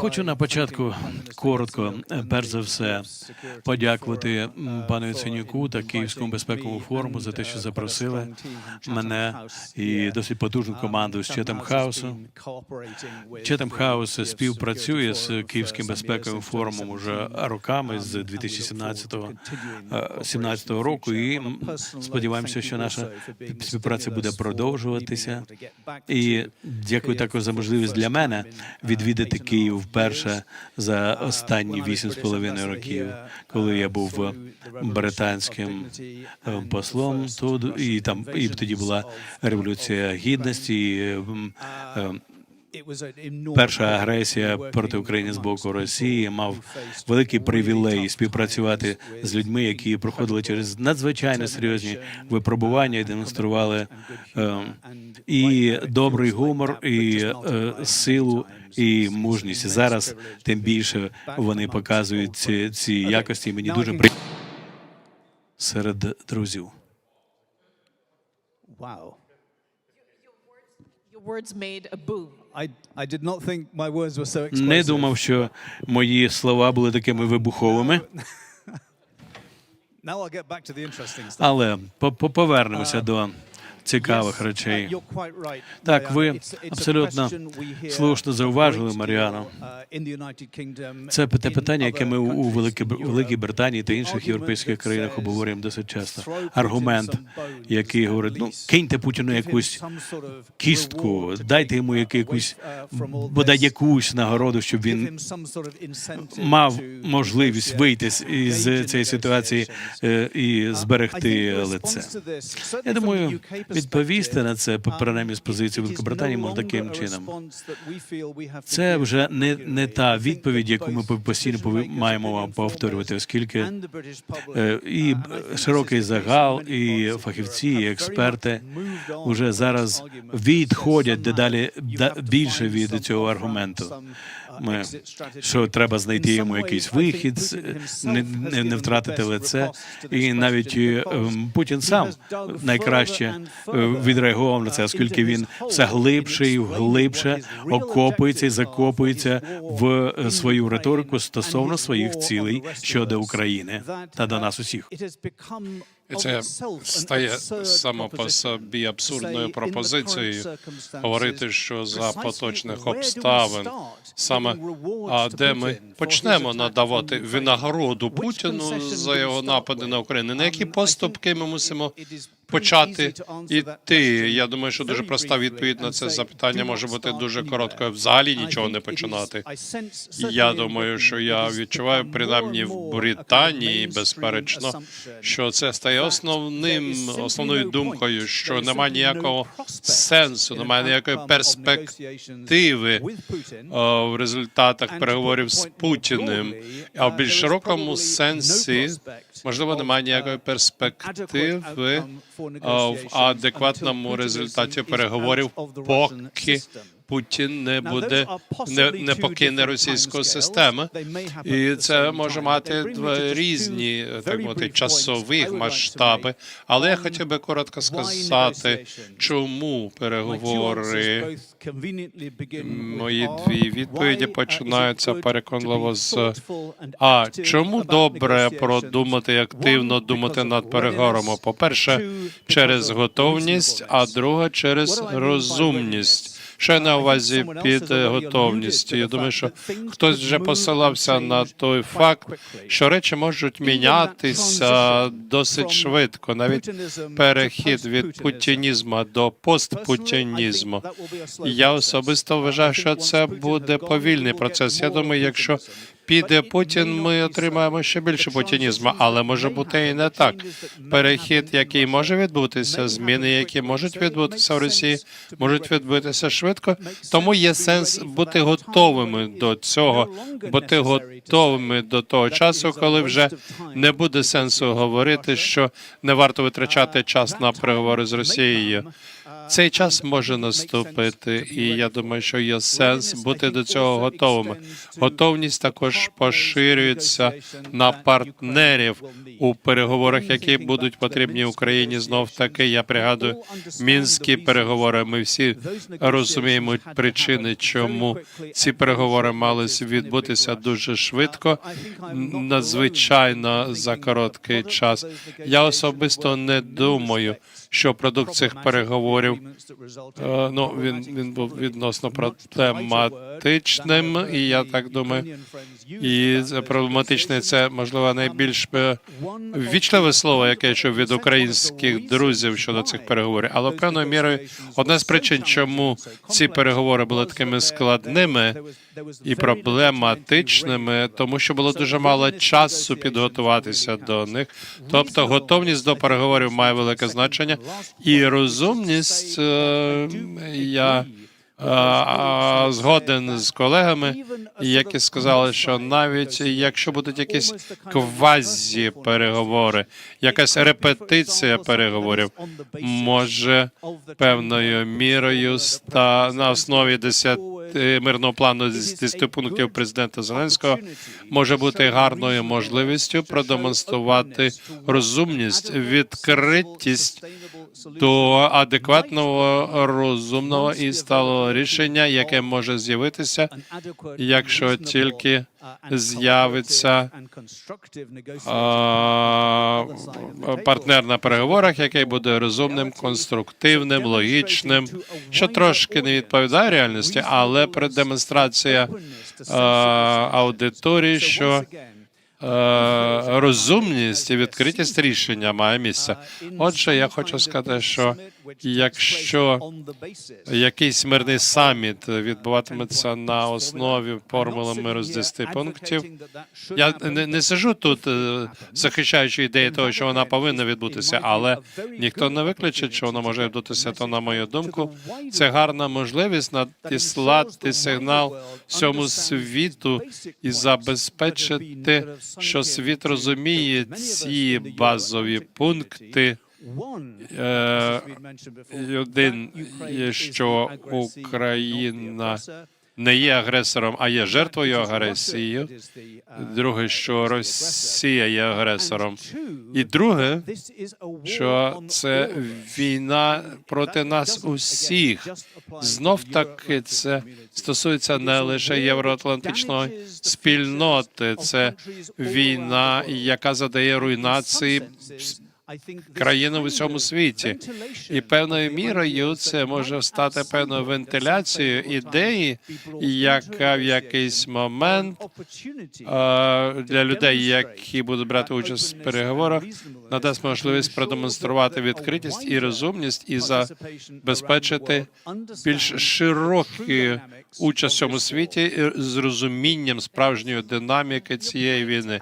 Хочу на початку коротко, е, перш за все, подякувати пану Яценюку та Київському безпековому форуму за те, що запросили мене і досить потужну команду з Четем Хаусу. Четем Хаус співпрацює з Київським безпековим форумом уже роками з 2017 року, і сподіваємося, що наша співпраця буде продовжуватися. І дякую також за можливість для мене відвідати Київ вперше за останні вісім з половиною років, коли я був британським е, послом тут, і там і тоді була революція гідності. е, Перша агресія проти України з боку Росії мав великий привілей співпрацювати з людьми, які проходили через надзвичайно серйозні випробування і демонстрували е, і добрий гумор, і е, силу, і мужність. Зараз тим більше вони показують ці, ці якості. і Мені дуже приємно серед друзів. Wow. Your words made a boom. I, I did not think my words were so explosive. Не думав, що мої слова були такими вибуховими. Now I'll get back to the interesting stuff. Але по- по- повернемося до цікавих речей. uh, Так, ви абсолютно слушно зауважили, uh, Kingdom, Це те питання, яке ми у Великій. Британії та інших європейських країнах обговорюємо досить часто. Аргумент, який говорить: ну киньте Путіну якусь кістку, дайте йому якусь uh, бодай якусь нагороду, щоб він мав можливість вийти з- цієї ситуації е, і зберегти лице. Я думаю, відповісти на це, принаймні з um, позиції Великобританії, longer таким чином. Це вже не, не та відповідь, яку ми постійно пові- маємо повторювати, оскільки е, і uh, широкий загал, і фахівці, і експерти from зараз відходять дедалі більше від цього аргументу. Uh, Ми, що треба знайти йому якийсь вихід, не, не, втратити лице. І навіть е, ем, Путін сам найкраще е, відреагував на це, uh, оскільки він все глибше і глибше окопується і закопується в е, свою риторику стосовно своїх цілей щодо. України та до uh, нас усіх. Це стає само по собі абсурдною пропозицією говорити, що за поточних обставин саме а де ми почнемо надавати винагороду Путіну за його напади на Україну? На які Um, поступки ми мусимо почати іти? Я думаю, що дуже проста відповідь на це запитання може бути дуже короткою. Взагалі нічого не починати. Я думаю, що я відчуваю принаймні в Британії, безперечно, що це стає основним основною думкою, що немає ніякого сенсу, немає ніякої перспективи е, в результатах переговорів з Путіним. А в uh, більш широкому сенсі можливо немає uh, ніякої перспективи е, в адекватному результаті переговорів, поки. Путін не буде не, не покине російську систему. І це може мати два різні так мовити часових масштаби. Але я хотів би коротко сказати, чому переговори. Мої дві відповіді uh, починаються переконливо з а чому добре продумати і активно думати над переговорами? По-перше, Two, через готовність, а друга через розумність. Що на увазі під готовністю? Я думаю, що хтось вже посилався на той факт, що речі можуть мінятися досить швидко. Навіть перехід від путінізму до постпутінізму. Я особисто вважаю, що це буде повільний процес. Я думаю, якщо. Піде Путін, ми отримаємо ще більше путінізму, але може бути і не так. Перехід, який може відбутися, зміни, які можуть відбутися в Росії, можуть відбутися швидко. Тому є сенс бути готовими до цього, бути готовими до того часу, коли вже не буде сенсу говорити, що не варто витрачати час на переговори з Росією. Цей час може наступити, і я думаю, що є сенс бути до цього готовими. Готовність також поширюється на партнерів у переговорах, які будуть потрібні Україні. Знов таки я пригадую мінські переговори. Ми всі розуміємо причини, чому ці переговори мали відбутися дуже швидко, надзвичайно за короткий час. Я особисто не думаю, що продукт цих переговорів е, ну він він був відносно проблематичним, і я так думаю, і проблематичне це можливо найбільш е, ввічливе слово, яке я чув від українських друзів щодо цих переговорів. Але певною мірою одна з причин, чому ці переговори були такими складними і проблематичними, тому що було дуже мало часу підготуватися до них. Тобто, готовність до переговорів має велике значення, і розумність е, я. е, Згоден з колегами, які сказали, що навіть якщо будуть якісь квазі переговори, якась репетиція переговорів, може певною мірою ста на основі 10 мирного плану з 10 пунктів президента Зеленського може бути гарною можливістю продемонструвати розумність, відкритість до адекватного, розумного і сталого рішення, яке може з'явитися, якщо тільки з'явиться партнер на переговорах, який буде розумним, конструктивним, логічним, що трошки не відповідає реальності, але демонстрація а, аудиторії, що розумність і відкритість рішення має місце. Отже, я хочу сказати, що якщо якийсь мирний саміт відбуватиметься на основі формули миру з 10 пунктів, я не, не сиджу тут, е, захищаючи ідеї того, що вона повинна відбутися, але ніхто не виключить, що вона може відбутися. То, на мою думку, це гарна можливість надіслати сигнал всьому світу і забезпечити, що світ розуміє ці базові пункти. Е, Один що Україна не є агресором, а є жертвою агресії. Друге, що Росія є агресором. І друге, що це війна проти нас усіх. Знов таки це стосується не лише євроатлантичної спільноти, це війна, яка задає руйнації країни в усьому світі. І певною мірою це може стати певною вентиляцією ідеї, яка в якийсь момент е, для людей, які будуть брати участь в переговорах, надасть можливість продемонструвати відкритість і розумність і забезпечити більш широку участь в цьому світі з розумінням справжньої динаміки цієї війни.